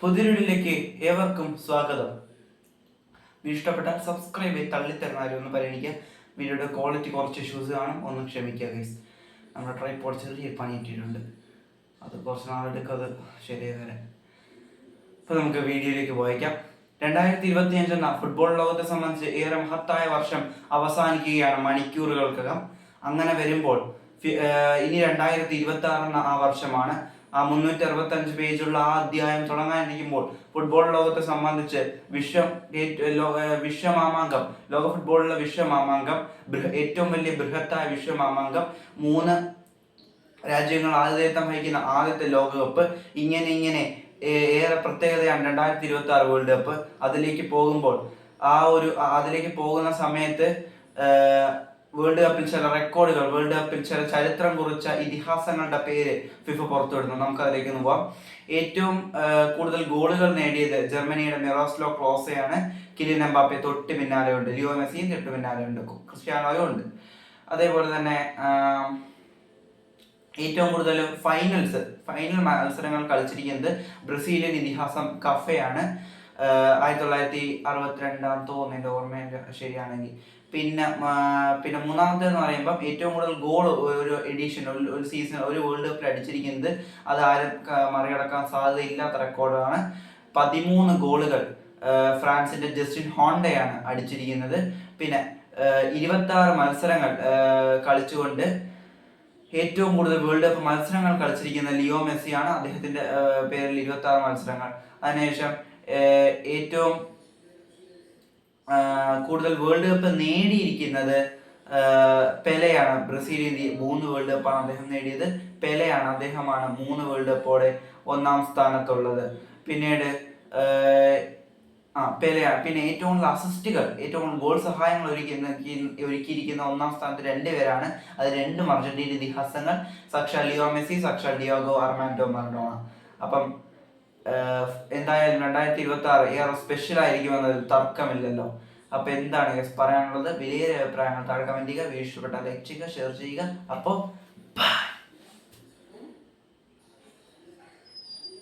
പുതിയൊരിലേക്ക് ഏവർക്കും സ്വാഗതം. ഇഷ്ടപ്പെട്ട സബ്സ്ക്രൈബ് ചെയ്ത് തള്ളിത്തരുന്ന ആരും ഒന്ന് പരിഗണിക്കുക. വീഡിയോയുടെ ക്വാളിറ്റി കുറച്ച് ഇഷ്യൂസ് കാണും. ഒന്ന് ക്ഷമിക്കുക ഗൈസ് നമ്മുടെ ട്രൈപ്പോഡ് ചെറിയ പണി കിട്ടിയിട്ടുണ്ട്. അത് കുറച്ച് നാളെടുക്കും അത് ശരിയായി വരാൻ. അപ്പോൾ നമുക്ക് വീഡിയോയിലേക്ക് പോയേക്കാം. രണ്ടായിരത്തി ഇരുപത്തി എന്ന ഫുട്ബോൾ ലോകത്തെ സംബന്ധിച്ച് ഏറെ മഹത്തായ വർഷം അവസാനിക്കുകയാണ് മണിക്കൂറുകൾക്കകം. അങ്ങനെ വരുമ്പോൾ ഇനി രണ്ടായിരത്തി ഇരുപത്തി ആറ് എന്ന ആ വർഷമാണ് ആ മുന്നൂറ്റി അറുപത്തഞ്ച് പേജുള്ള ആ അധ്യായം തുടങ്ങാനിരിക്കുമ്പോൾ ഫുട്ബോൾ ലോകത്തെ സംബന്ധിച്ച് വിശ്വം വിശ്വമാമാങ്കം ലോക ഫുട്ബോളിലെ വിശ്വമാമാങ്കം ഏറ്റവും വലിയ ബൃഹത്തായ വിശ്വമാമാങ്കം മൂന്ന് രാജ്യങ്ങൾ ആതിഥേയത്വം വഹിക്കുന്ന ആദ്യത്തെ ലോകകപ്പ് ഇങ്ങനെ ഇങ്ങനെ ഏറെ പ്രത്യേകതയാണ് രണ്ടായിരത്തി ഇരുപത്തി ആറ് വേൾഡ് കപ്പ്. അതിലേക്ക് പോകുമ്പോൾ ആ ഒരു അതിലേക്ക് പോകുന്ന സമയത്ത് വേൾഡ് കപ്പിൽ ചില റെക്കോർഡുകൾ വേൾഡ് കപ്പിൽ ചില ചരിത്രം കുറിച്ച ഇതിഹാസങ്ങളുടെ പേര് ഫിഫ പുറത്തുവിടുന്നു. നമുക്ക് അതിലേക്ക് ഒന്ന് പോവാം. ഏറ്റവും കൂടുതൽ ഗോളുകൾ നേടിയത് ജർമ്മനിയുടെ മെറോസ്ലോ ക്ലോസയാണ്. കിലിൻ എംബാപ്പെ തൊട്ട് പിന്നാലെ ഉണ്ട്. ലിയോ മെസ്സിയും തൊട്ട് പിന്നാലെ ഉണ്ട്. ക്രിസ്ത്യാനോയും ഉണ്ട്. അതേപോലെ തന്നെ ഏറ്റവും കൂടുതൽ ഫൈനൽസ് ഫൈനൽ മത്സരങ്ങൾ കളിച്ചിരിക്കുന്നത് ബ്രസീലിയൻ ഇതിഹാസം കഫയാണ്. ആയിരത്തി തൊള്ളായിരത്തി അറുപത്തിരണ്ടാം തോന്നുന്നു എന്റെ ഓർമ്മ ശരിയാണെങ്കിൽ. പിന്നെ പിന്നെ മൂന്നാമത്തെ എന്ന് പറയുമ്പോൾ ഏറ്റവും കൂടുതൽ ഗോൾ ഒരു എഡിഷൻ ഒരു സീസൺ ഒരു വേൾഡ് കപ്പിൽ അടിച്ചിരിക്കുന്നത് അത് ആരും മറികടക്കാൻ സാധ്യതയില്ലാത്ത റെക്കോർഡാണ് പതിമൂന്ന് ഗോളുകൾ ഫ്രാൻസിന്റെ ജസ്റ്റിൻ ഹോണ്ടയാണ് അടിച്ചിരിക്കുന്നത്. പിന്നെ ഇരുപത്തി ആറ് മത്സരങ്ങൾ കളിച്ചുകൊണ്ട് ഏറ്റവും കൂടുതൽ വേൾഡ് കപ്പ് മത്സരങ്ങൾ കളിച്ചിരിക്കുന്ന ലിയോ മെസ്സിയാണ് അദ്ദേഹത്തിന്റെ പേരിൽ ഇരുപത്തി ആറ് മത്സരങ്ങൾ. അതിനുശേഷം ഏറ്റവും കൂടുതൽ വേൾഡ് കപ്പ് നേടിയിരിക്കുന്നത് പെലയാണ്. ബ്രസീലിൽ മൂന്ന് വേൾഡ് കപ്പാണ് അദ്ദേഹം നേടിയത്. പെലയാണ്. അദ്ദേഹമാണ് മൂന്ന് വേൾഡ് കപ്പോടെ ഒന്നാം സ്ഥാനത്തുള്ളത്. പിന്നീട് ആ പെലെയാണ്. പിന്നെ ഏറ്റവും കൂടുതൽ അസിസ്റ്റുകൾ ഏറ്റവും കൂടുതൽ ഗോൾ സഹായങ്ങൾ ഒരുക്കുന്ന ഒരുക്കിയിരിക്കുന്ന ഒന്നാം സ്ഥാനത്ത് രണ്ടുപേരാണ് അത് രണ്ടും അർജന്റീന ഇതിഹാസങ്ങൾ സക്ഷാ ലിയോ മെസ്സി സക്ഷാ ഡിയോഗോ അർമാൻഡോ മറഡോണ. അപ്പം എന്തായാലും രണ്ടായിരത്തി ഇരുപത്തി ആറ് ഏറെ സ്പെഷ്യൽ ആയിരിക്കുമെന്നതിൽ തർക്കമില്ലല്ലോ. അപ്പൊ എന്താണ് പറയാനുള്ളത്? വലിയ അഭിപ്രായങ്ങൾ താഴെ കമന്റ് ചെയ്യുക. വീഡിയോ ഇഷ്ടപ്പെട്ടാൽ ലൈക്ക് ചെയ്യുക ഷെയർ ചെയ്യുക. അപ്പോൾ